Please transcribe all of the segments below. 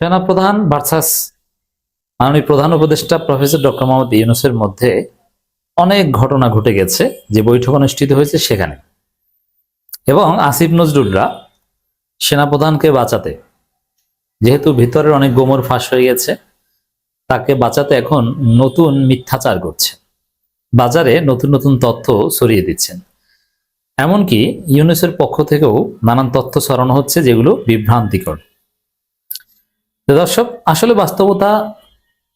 সেনাপ্রধান ভার্সাস মাননীয় প্রধান উপদেষ্টা প্রফেসর ডক্টর মোহাম্মদ ইউনুসের মধ্যে অনেক ঘটনা ঘটে গেছে, যে বৈঠক অনুষ্ঠিত হয়েছে সেখানে। এবং আসিফ নজরুলরা সেনাপ্রধানকে বাঁচাতে, যেহেতু ভিতরের অনেক গোমর ফাঁস হয়ে গেছে, তাকে বাঁচাতে এখন নতুন মিথ্যাচার করছে, বাজারে নতুন নতুন তথ্য ছড়িয়ে দিচ্ছেন। এমনকি ইউনুসের পক্ষ থেকেও নানান তথ্য ছড়ানো হচ্ছে যেগুলো বিভ্রান্তিকর। দর্শক, আসলে বাস্তবতা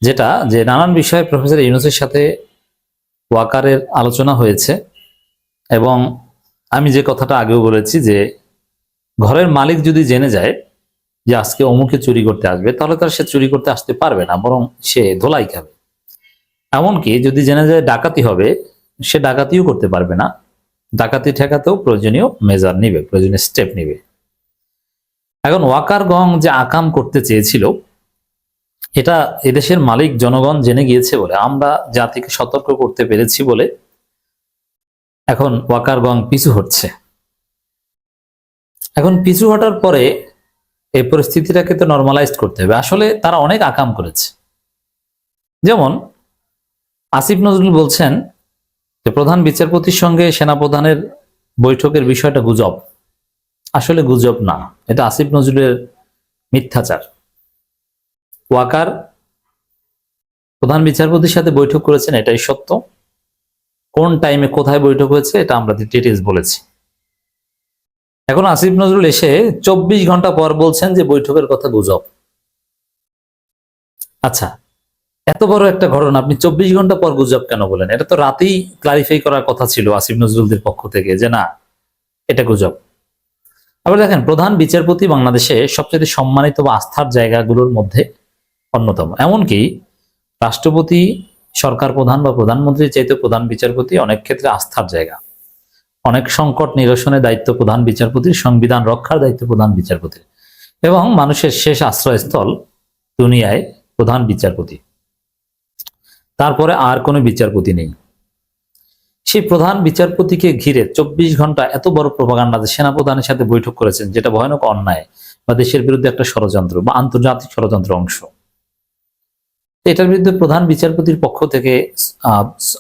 যেটা, যে নানান বিষয়ে প্রফেসর ইউনুসের সাথে ওয়াকারের আলোচনা হয়েছে এবং আমি যে কথাটা আগেও বলেছি যে ঘরের মালিক যদি জেনে যায় যে আজকে অমুকে চুরি করতে আসবে, তাহলে তার সে চুরি করতে আসতে পারবে না, বরং সে ধোলাই খাবে। এমনকি যদি জেনে যায় ডাকাতি হবে, সে ডাকাতিও করতে পারবে না। ডাকাতি ঠেকাতেও প্রয়োজনীয় মেজার নিবে, প্রয়োজনীয় স্টেপ নিবে। এখন ওয়াকার গং যে আকাম করতে চেয়েছিল, এটা এদেশের মালিক জনগণ জেনে গিয়েছে বলে, আমরা জাতিকে সতর্ক করতে পেরেছি বলে এখন ওয়াকার গং পিছু হচ্ছে এখন পিছু হটার পরে এই পরিস্থিতিটাকে তো নর্মালাইজ করতে হবে। আসলে তারা অনেক আকাম করেছে। যেমন আসিফ নজরুল বলছেন যে প্রধান বিচারপতির সঙ্গে সেনাপ্রধানের বৈঠকের বিষয়টা গুজব। আসলে গুজব না। এটা আসিফ নজরুলের মিথ্যাচার। ওয়াকার প্রধান বিচারপতির সাথে বৈঠক করেছেন, এটাই সত্য। কোন টাইমে কোথায় বৈঠক হয়েছে, এটা আমরা ডিটেলস বলেছি। এখন আসিফ নজরুল এসে চব্বিশ ঘণ্টা পর বলছেন যে বৈঠকের কথা গুজব। আচ্ছা এত বড় একটা ঘটনা, আপনি চব্বিশ ঘণ্টা পর গুজব কেন বলেন? এটা তো রাতেই ক্লারিফাই করার কথা ছিল আসিফ নজরুলদের পক্ষ থেকে যে না, এটা গুজব। আবার দেখেন, প্রধান বিচারপতি বাংলাদেশে সবচেয়ে সম্মানিত বা আস্থার জায়গাগুলোর মধ্যে অন্যতম। এমনকি রাষ্ট্রপতি, সরকার প্রধান বা প্রধানমন্ত্রীর চাইতে প্রধান বিচারপতি অনেক ক্ষেত্রে আস্থার জায়গা। অনেক সংকট নিরসনের দায়িত্ব প্রধান বিচারপতির, সংবিধান রক্ষার দায়িত্ব প্রধান বিচারপতির। এবং মানুষের শেষ আশ্রয়স্থল দুনিয়ায় প্রধান বিচারপতি। তারপরে আর কোনো বিচারপতি নেই। সেই প্রধান বিচারপতিকে ঘিরে চব্বিশ ঘণ্টা এত বড় প্রভাকাণ্ডা সেনাপ্রধানের সাথে বৈঠক করেছেন, যেটা ভয়ানক অন্যায় বা দেশের বিরুদ্ধে একটা ষড়যন্ত্র বা আন্তর্জাতিক ষড়যন্ত্র অংশ। এটার বিরুদ্ধে প্রধান বিচারপতির পক্ষ থেকে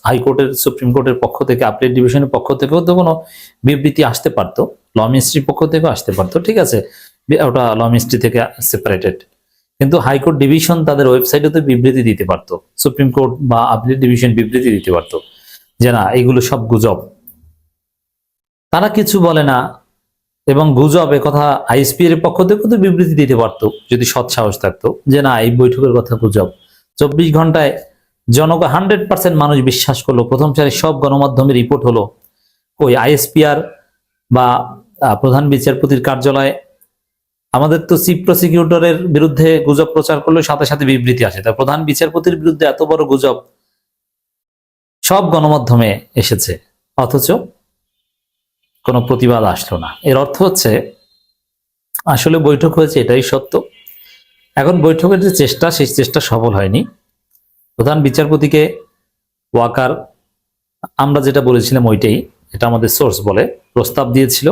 হাইকোর্টের, সুপ্রিম কোর্টের পক্ষ থেকে আপিলেট ডিভিশনের পক্ষ থেকেও তো কোনো বিবৃতি আসতে পারতো, ল মিনিস্ট্রির পক্ষ থেকেও আসতে পারতো, ঠিক আছে? ওটা ল মিনিস্ট্রি থেকে সেপারেটেড কিন্তু হাইকোর্ট ডিভিশন তাদের ওয়েবসাইটে তো বিবৃতি দিতে পারতো, সুপ্রিম কোর্ট বা আপিলেট ডিভিশন বিবৃতি দিতে পারতো। যে না, এগুলো সব গুজব। তারা কিছু বলে না এবং গুজব কথা আইএসপি এর পক্ষ থেকে তো বিবৃতি দিতে পারতো, যদি সৎ সাহস থাকতো, যে না, এই বৈঠকের কথা গুজব। চব্বিশ ঘন্টায় জনক হান্ড্রেড পার্সেন্ট মানুষ বিশ্বাস করল, প্রথম সারি সব গণমাধ্যমে রিপোর্ট হলো ওই আইএসপিআর বা প্রধান বিচারপতির কার্যালয়ে আমাদের তো চিফ প্রসিকিউটরের বিরুদ্ধে গুজব প্রচার করলে সাথে সাথে বিবৃতি আসে। তা প্রধান বিচারপতির বিরুদ্ধে এত বড় গুজব সব গণমাধ্যমে এসেছে, অথচ কোনো প্রতিবাদ আসলো না। এর অর্থ হচ্ছে, আসলে বৈঠক হয়েছে এটাই সত্য। এখন বৈঠকের যে চেষ্টা, সেই চেষ্টা সফল হয়নি। প্রধান বিচারপতিকে ওয়াকার, আমরা যেটা বলেছিলাম ওইটাই, এটা আমাদের সোর্স বলে প্রস্তাব দিয়েছিল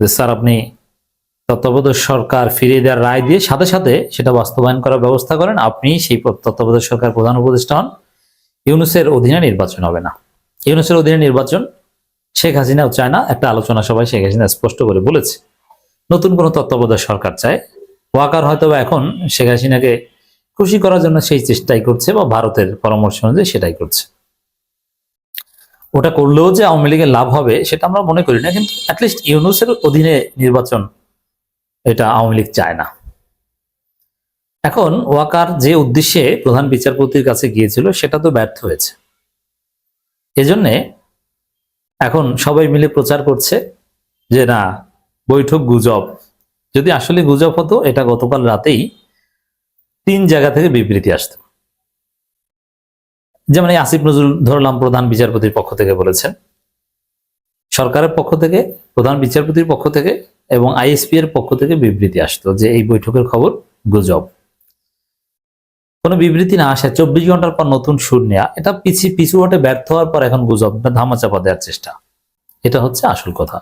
যে, স্যার, আপনি তত্ত্বাবধায়ক সরকার ফিরিয়ে দেওয়ার রায় দিয়ে সাথে সাথে সেটা বাস্তবায়ন করার ব্যবস্থা করেন। আপনি সেই তত্ত্বাবধায়ক সরকার প্রধান উপদেষ্টা হন। ইউনুসের অধীনে নির্বাচন হবে না। ইউনুসের অধীনে নির্বাচন শেখ হাসিনাও চায় না একটা আলোচনা সভায় শেখ হাসিনা স্পষ্ট করে বলেছে, নতুন কোনো তত্ত্বাবধায়ক সরকার চায়। ওয়াকার হয়তো এখন শেখ হাসিনাকে খুশি করার জন্য সেই চেষ্টাই করছে বা ভারতের পরামর্শ অনুযায়ী সেটাই করছে। ওটা করলেও যে আওয়ামী লীগের লাভ হবে সেটা আমরা মনে করি না, কিন্তু অ্যাটলিস্ট ইউনুসের অধীনে নির্বাচন এটা আওয়ামী লীগ চায় না। এখন ওয়াকার যে উদ্দেশ্যে প্রধান বিচারপতির কাছে গিয়েছিল, সেটা তো ব্যর্থ হয়েছে। এজন্যে এখন সবাই মিলে প্রচার করছে যে, না, বৈঠক গুজব। যদি আসলে গুজব হতো, এটা গতকাল রাতেই তিন জায়গা থেকে বিবৃতি আসতো। যেমন এই আসিফ নজরুল, ধরলাম, প্রধান বিচারপতির পক্ষ থেকে বলেছেন। সরকারের পক্ষ থেকে, প্রধান বিচারপতির পক্ষ থেকে এবং আইএসপি এর পক্ষ থেকে বিবৃতি আসতো যে, এই বৈঠকের খবর গুজব। কোনো বিবৃতি না আসে, চব্বিশ ঘণ্টার পর নতুন সুর নেয়া, এটা পিছি পিছু হটে ব্যর্থ হওয়ার পর এখন গুজব ধামাচাপা দেওয়ার চেষ্টা। এটা হচ্ছে আসল কথা।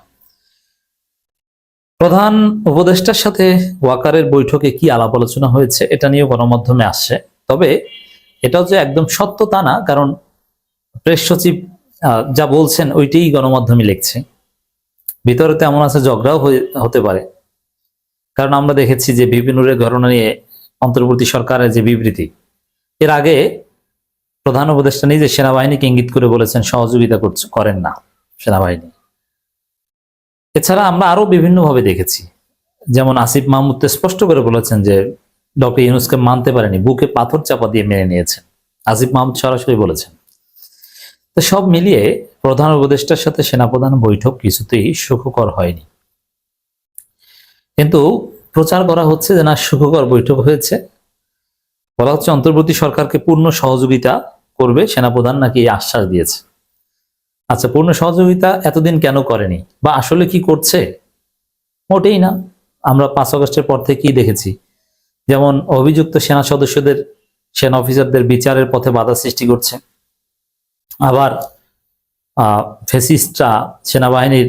প্রধান উপদেষ্টার সাথে ওয়াকারের বৈঠকে কি আলাপ আলোচনা হয়েছে, এটা নিয়ে গণমাধ্যমে আসছে। তবে এটাও যে একদম সত্য তা না, কারণ প্রেস সচিব যা বলছেন ওইটাই গণমাধ্যমে লিখছে। ভিতরে তেমন আছে ঝগড়াও হতে পারে। কারণ আমরা দেখেছি যে বিপিনুরের ঘটনা নিয়ে অন্তর্বর্তী সরকারের যে বিবৃতি, এর আগে প্রধান উপদেষ্টা নিজে সেনাবাহিনীকে ইঙ্গিত করে বলেছেন, সহযোগিতা করেন না সেনাবাহিনী। এছাড়া আমরা আরও বিভিন্নভাবে দেখেছি, যেমন আসিফ মাহমুদ স্পষ্ট করে বলেছেন যে ডক্টর ইউনুসকে মানতে পারেনি, বুকে পাথর চাপা দিয়ে মেনে নিয়েছেন। আসিফ মাহমুদ সরাসরি বলেছেন। তো সব মিলিয়ে প্রধান উপদেষ্টার সাথে সেনাপ্রধান বৈঠক কিছুতেই সুখকর হয়নি। কিন্তু প্রচার করা হচ্ছে যে না সুখকর বৈঠক হয়েছে। বলা হচ্ছে অন্তর্বর্তী সরকারকে পূর্ণ সহযোগিতা করবে সেনাপ্রধান নাকি এই আশ্বাস দিয়েছে। আচ্ছা পূর্ণ সহযোগিতা এতদিন কেন করেনি? বা আসলে কি করছে? মোটেই না। আমরা পাঁচ আগস্টের পর থেকে কি দেখেছি। যেমন অভিযুক্ত সেনা সদস্যদের, সেনা অফিসারদের বিচারের পথে বাধা সৃষ্টি করছে। আবার ফেসিস্টরা সেনাবাহিনীর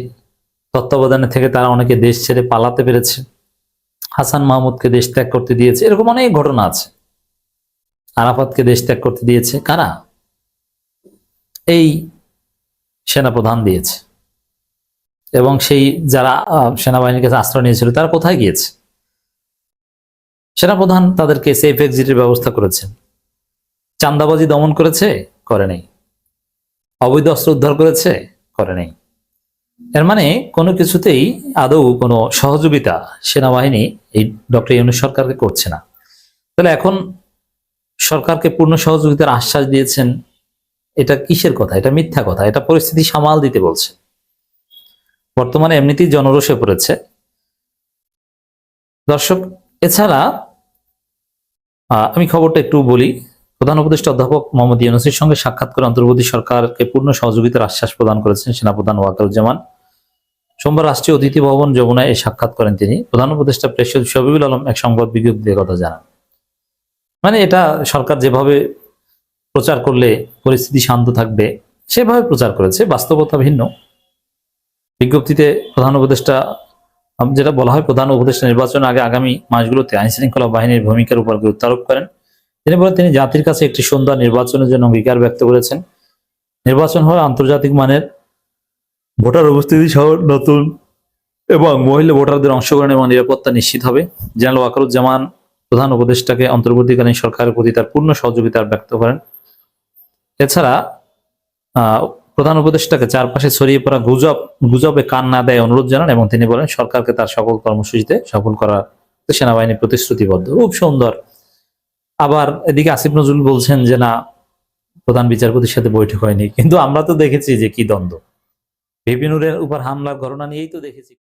তত্ত্বাবধানে থেকে তারা অনেকে দেশ ছেড়ে পালাতে পেরেছে। হাসান মাহমুদকে দেশ ত্যাগ করতে দিয়েছে। এরকম অনেক ঘটনা আছে। আরাফাতকে দেশ ত্যাগ করতে দিয়েছে। কারা? এই সেনাপ্রধান দিয়েছে। এবং সেই যারা সেনাবাহিনীর কাছে আশ্রয় নিয়েছিল, তারা কোথায় গিয়েছে? সেনাপ্রধান তাদেরকে সেফ এক্সিটের ব্যবস্থা করেছেন। চান্দাবাজি দমন করেছে? করে নেই। অবৈধ অস্ত্র উদ্ধার করেছে? করে নেই। এর মানে কোনো কিছুতেই আদৌ কোনো সহযোগিতা সেনাবাহিনী এই ডক্টর ইউনুস সরকারকে করছে না। তাহলে এখন সরকারকে পূর্ণ সহযোগিতার আশ্বাস দিয়েছেন, এটা কিসের কথা? এটা মিথ্যা কথা। এটা পরিস্থিতি সামাল দিতে বলছে। বর্তমানে এমনিতেই জনরোষে পড়েছে। দর্শক, এছাড়া আমি খবরটা একটু বলি। প্রধান উপদেষ্টা অধ্যাপক মোহাম্মদ ইউনুসের সঙ্গে সাক্ষাৎ করে অন্তর্বর্তী সরকারকে পূর্ণ সহযোগিতার আশ্বাস প্রদান করেছেন সেনাপ্রধান ওয়াকারুজ্জামান। সোমবার রাষ্ট্রীয় অতিথি ভবন যমুনায় এই সাক্ষাৎ করেন তিনি। প্রধান উপদেষ্টা প্রেস সচিব শফিউল আলম এক সংবাদ বিজ্ঞপ্তিতে কথা জানান। মানে এটা সরকার যেভাবে প্রচার করলে পরিস্থিতি শান্ত থাকবে, সেভাবে প্রচার করেছে, বাস্তবতা ভিন্ন। বিজ্ঞপ্তিতে প্রধান উপদেষ্টা, যেটা বলা হয় প্রধান উপদেষ্টা নির্বাচনের আগে আগামী মাসগুলোতে আইন শৃঙ্খলা বাহিনীর ভূমিকার উপর গুরুত্ব আরোপ করেন। তিনি বলেন, তিনি জাতির কাছে একটি সুন্দর নির্বাচনের জন্য অঙ্গীকার ব্যক্ত করেছেন। নির্বাচন হয় আন্তর্জাতিক মানের ভোটার উপস্থিতি সহ নতুন এবং মহিলা ভোটারদের অংশগ্রহণ এবং নিরাপত্তা নিশ্চিত হবে। জেনারেল ওয়াকারুজ্জামান প্রধান উপদেষ্টাকে অন্তর্বর্তীকালীন সরকারের প্রতি তার পূর্ণ সহযোগিতা ব্যক্ত করেন। এছাড়া প্রধান উপদেষ্টাকে চারপাশে ছড়িয়ে পড়া গুজব, গুজবে কান না দেয় অনুরোধ জানান এবং তিনি বলেন, সরকারকে তার সকল কর্মসূচিতে সফল করার সেনাবাহিনী প্রতিশ্রুতিবদ্ধ। খুব সুন্দর। আবার এদিকে আসিফ নজরুল বলছেন যে, না, প্রধান বিচারপতির সাথে বৈঠক হয়নি। কিন্তু আমরা তো দেখেছি যে কি দ্বন্দ্ব। বিপিনুরের উপর হামলার ঘটনা নিয়েই তো দেখেছি।